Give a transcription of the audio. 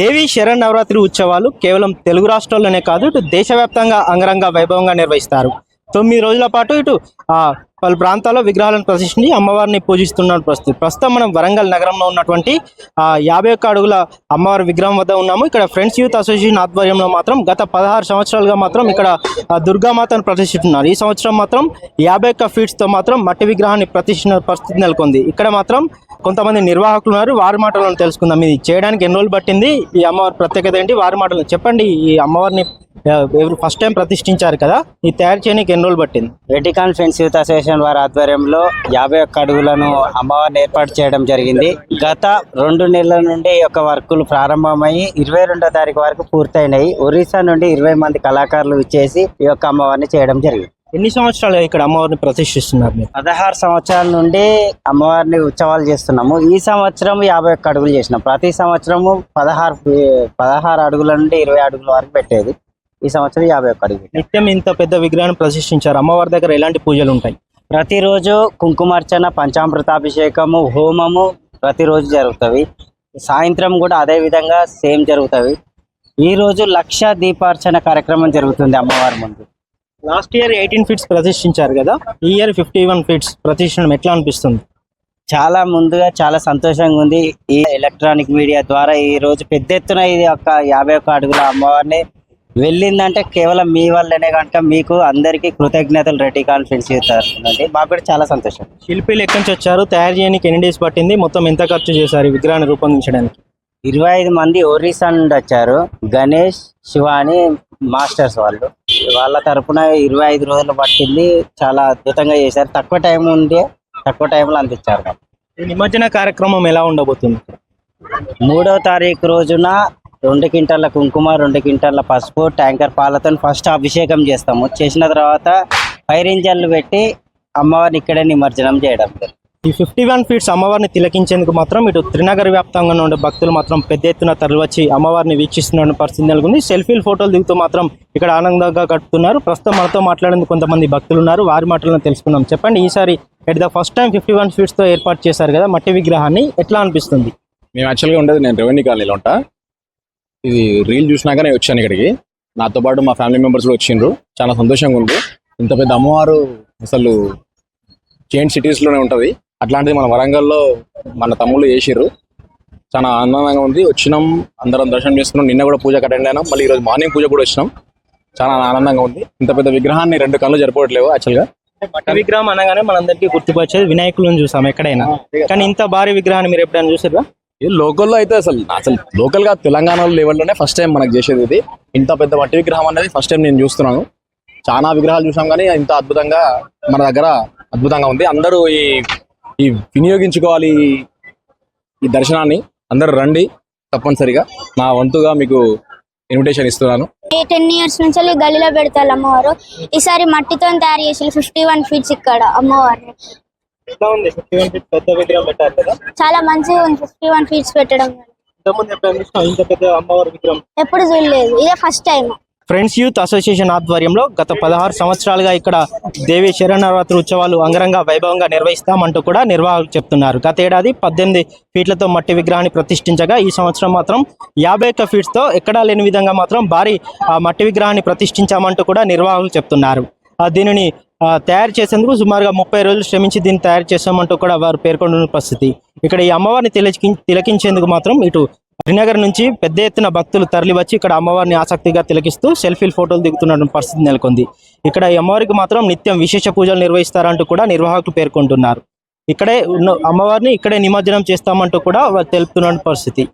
దేవి శరణవరాత్రి ఉత్సవాలు కేవలం తెలుగు రాష్ట్రాల్లోనే కాదు ఇటు దేశవ్యాప్తంగా అంగరంగ వైభవంగా నిర్వహిస్తారు. తొమ్మిది రోజుల పాటు ఇటు వాళ్ళ పలు ప్రాంతాల్లో విగ్రహాలను ప్రదర్శించి అమ్మవారిని పూజిస్తున్నారు ప్రస్తుతం. ప్రస్తుతం మనం వరంగల్ నగరంలో ఉన్నటువంటి యాభై ఒక్క అడుగుల అమ్మవారి విగ్రహం వద్ద ఉన్నాము. ఇక్కడ ఫ్రెండ్స్ యూత్ అసోసియేషన్ ఆధ్వర్యంలో మాత్రం గత పదహారు సంవత్సరాలుగా మాత్రం ఇక్కడ దుర్గామాతను ప్రతిష్ఠిస్తున్నారు. ఈ సంవత్సరం మాత్రం యాభై ఒక్క ఫీట్స్తో మాత్రం మట్టి విగ్రహాన్ని ప్రతిష్ఠించిన పరిస్థితి నెలకొంది. ఇక్కడ మాత్రం కొంతమంది నిర్వాహకులు ఉన్నారు. వారి మాటలను తెలుసుకుందాం. ఇది చేయడానికి ఎన్ని రోజులు పట్టింది? ఈ అమ్మవారి ప్రత్యేకత ఏంటి? వారి మాటలు చెప్పండి. ఈ అమ్మవారిని ఎవరు ఫస్ట్ టైం ప్రతిష్ఠించారు కదా ఈ తయారు చేయడానికి ఎన్ని రోజులు పట్టింది? వెటికాన్ ఫ్రెండ్స్ యూత్ అసోసియేషన్ వారి ఆధ్వర్యంలో యాభై ఒక్క అడుగులను అమ్మవారిని ఏర్పాటు చేయడం జరిగింది. గత రెండు నెలల నుండి ఈ యొక్క వర్కులు ప్రారంభమయ్యి ఇరవై రెండో తారీఖు వరకు పూర్తయినాయి. ఒరిస్సా నుండి ఇరవై మంది కళాకారులు ఇచ్చేసి ఈ యొక్క అమ్మవారిని చేయడం జరిగింది. ఎన్ని సంవత్సరాలు ఇక్కడ అమ్మవారిని ప్రతిష్ఠిస్తున్నారు మీరు? పదహారు సంవత్సరాల నుండి అమ్మవారిని ఉత్సవాలు చేస్తున్నాము. ఈ సంవత్సరం యాభై ఒక్క అడుగులు చేసినాం. ప్రతి సంవత్సరము పదహారు పదహారు అడుగుల నుండి ఇరవై అడుగుల వరకు పెట్టేది. ఈ సంవత్సరం యాభై ఒక్క అడుగులు నిత్యం ఇంత పెద్ద విగ్రహాన్ని ప్రతిష్ఠించారు. అమ్మవారి దగ్గర ఎలాంటి పూజలు ఉంటాయి? ప్రతిరోజు కుంకుమార్చన పంచామృతాభిషేకము హోమము ప్రతిరోజు జరుగుతవి. సాయంత్రం కూడా అదే విధంగా సేమ్ జరుగుతవి. ఈ రోజు లక్ష దీపార్చన కార్యక్రమం జరుగుతుంది అమ్మవారి ముందు. లాస్ట్ ఇయర్ ఎయిటీన్ ఫీట్స్ ప్రతిష్ఠించారు కదా? ఈ ఇయర్ ఫిఫ్టీ వన్ ఫీట్స్ ప్రతిష్ఠించడం ఎట్లా అనిపిస్తుంది? చాలా ముందుగా చాలా సంతోషంగా ఉంది. ఈ ఎలక్ట్రానిక్ మీడియా ద్వారా ఈ రోజు పెద్ద ఎత్తున ఇది ఒక యాభై ఒక్క అడుగుల అమ్మవారిని వెళ్ళిందంటే కేవలం మీ వల్లనే కనుక మీకు అందరికీ కృతజ్ఞతలు రెడ్డి కాన్ఫరెన్స్ చేస్తారండి మాకు కూడా చాలా సంతోషం. శిల్పీలు ఎక్కడి నుంచి వచ్చారు. తయారు చేయడానికి ఎన్ని డేస్ పట్టింది? మొత్తం ఎంత ఖర్చు చేశారు ఈ విగ్రహాన్ని రూపొందించడానికి? ఇరవై ఐదు మంది ఒరిస్సా నుండి వచ్చారు. గణేష్ శివాని మాస్టర్స్ వాళ్ళు. వాళ్ళ తరపున ఇరవై ఐదు రోజులు పట్టింది. చాలా అద్భుతంగా చేశారు. తక్కువ టైం ఉండి తక్కువ టైంలో అందించారు. నిమజ్జన కార్యక్రమం ఎలా ఉండబోతుంది? మూడవ తారీఖు రోజున రెండు క్వింటాల కుంకుమ రెండు క్వింటాల పసుపు ట్యాంకర్ పాలతో ఫస్ట్ అభిషేకం చేస్తాము. చేసిన తర్వాత ఫైర్ ఇంజన్లు పెట్టి అమ్మవారిని ఇక్కడే నిమజ్జనం చేయడం. ఈ ఫిఫ్టీ వన్ ఫీట్స్ అమ్మవారిని తిలకించేందుకు మాత్రం ఇటు త్రినగర్ వ్యాప్తంగా ఉండే భక్తులు మాత్రం పెద్ద ఎత్తున తరలివచ్చి అమ్మవారిని వీక్షిస్తున్న పరిస్థితి నెలకొంది. సెల్ఫీలు ఫోటోలు దిగుతూ మాత్రం ఇక్కడ ఆనందంగా గడుపుతున్నారు. ప్రస్తుతం మనతో మాట్లాడేందుకు కొంతమంది భక్తులు ఉన్నారు. వారి మాటలను తెలుసుకుందాం. చెప్పండి ఈసారి at the first time fifty one ఫీట్స్తో ఏర్పాటు చేశారు కదా మట్టి విగ్రహాన్ని ఎట్లా అనిపిస్తుంది? మేము యాక్చువల్గా ఉండేది నేను రెవెన్యూ కాలనీలో ఉంటా. ఇది రీల్ చూసినాక నేను వచ్చాను ఇక్కడికి. నాతో పాటు మా ఫ్యామిలీ మెంబర్స్ కూడా వచ్చిండ్రు. చాలా సంతోషంగా ఉంది. ఇంత పెద్ద అమ్మవారు అసలు చైన్ సిటీస్లోనే ఉంటుంది. అట్లాంటిది మన వరంగల్లో మన తమ్ముళ్ళు చేసిర్రు. చాలా ఆనందంగా ఉంది. వచ్చినాం అందరం దర్శనం చేసుకున్నాం. నిన్న కూడా పూజ అటెండ్ అయినాం. మళ్ళీ ఈరోజు మార్నింగ్ పూజ కూడా వచ్చినాం. చాలా ఆనందంగా ఉంది. ఇంత పెద్ద విగ్రహాన్ని రెండు కళ్ళు జరపట్లేవు యాక్చువల్గా మట్టి విగ్రహం అనగానే మనందరికీ గుర్తుపచ్చేది వినాయకులను చూసాం ఎక్కడైనా. కానీ ఇంత భారీ విగ్రహాన్ని మీరు ఎప్పుడైనా చూసారా? ఇది లోకల్లో అయితే అసలు అసలు లోకల్గా తెలంగాణ లెవెల్లోనే ఫస్ట్ టైం మనకు చేసేది ఇది. ఇంత పెద్ద మట్టి విగ్రహం అనేది ఫస్ట్ టైం నేను చూస్తున్నాను. చాలా విగ్రహాలు చూసాం కానీ ఇంత అద్భుతంగా మన దగ్గర అద్భుతంగా ఉంది. అందరూ ఈ ఈ వినియోగించుకోవాలి ఈ- దర్శనాన్ని. అందరూ రండి తప్పనిసరిగా. నా వంతుగా మీకు ఇన్విటేషన్ ఇస్తున్నాను. ఈ టెన్ ఇయర్స్ నుంచి వెళ్ళి పెడతారు అమ్మవారు. ఈసారి మట్టితో తయారు చేసి ఫిఫ్టీ వన్ ఫీట్స్ ఇక్కడ అమ్మవారిని. ఎట్లా ఉంది? ఫిఫ్టీ వన్ ఫీట్ పెద్ద విగ్రహం పెట్టారు కదా? చాలా మంచిగా ఉంది. ఫిఫ్టీ వన్ ఫీట్స్ పెట్టడం ఇంతకుముందు ఎప్పుడైనా చూసినావా ఇంత పెద్ద అమ్మవారి విగ్రహం? ఎప్పుడు చూడలేదు. ఇదే first time friends youth association ఆధ్వర్యంలో గత పదహారు సంవత్సరాలుగా ఇక్కడ దేవి శరణవరాత్రి ఉత్సవాలు అంగరంగ వైభవంగా నిర్వహిస్తామంటూ కూడా నిర్వాహకులు చెప్తున్నారు. గత ఏడాది పద్దెనిమిది ఫీట్లతో మట్టి విగ్రహాన్ని ప్రతిష్ఠించగా ఈ సంవత్సరం మాత్రం యాభై ఒక్క ఫీట్స్తో ఎక్కడా లేని విధంగా మాత్రం భారీ ఆ, మట్టి విగ్రహాన్ని ప్రతిష్ఠించామంటూ కూడా నిర్వాహకులు చెప్తున్నారు. ఆ, దీనిని తయారు చేసేందుకు సుమారుగా ముప్పై రోజులు శ్రమించి దీన్ని తయారు చేస్తామంటూ కూడా వారు పేర్కొంటున్న పరిస్థితి. ఇక్కడ ఈ అమ్మవారిని తిలకి తిలకించేందుకు మాత్రం ఇటు శ్రీనగర్ నుంచి పెద్ద ఎత్తున భక్తులు తరలి వచ్చి ఇక్కడ అమ్మవారిని ఆసక్తిగా తిలకిస్తూ సెల్ఫీలు ఫోటోలు దిగుతున్న పరిస్థితి నెలకొంది. ఇక్కడ ఈ అమ్మవారికి మాత్రం నిత్యం విశేష పూజలు నిర్వహిస్తారంటూ కూడా నిర్వాహకులు పేర్కొంటున్నారు. ఇక్కడే ఉన్న అమ్మవారిని ఇక్కడే నిమజ్జనం చేస్తామంటూ కూడా వారు తెలుపుతున్న పరిస్థితి.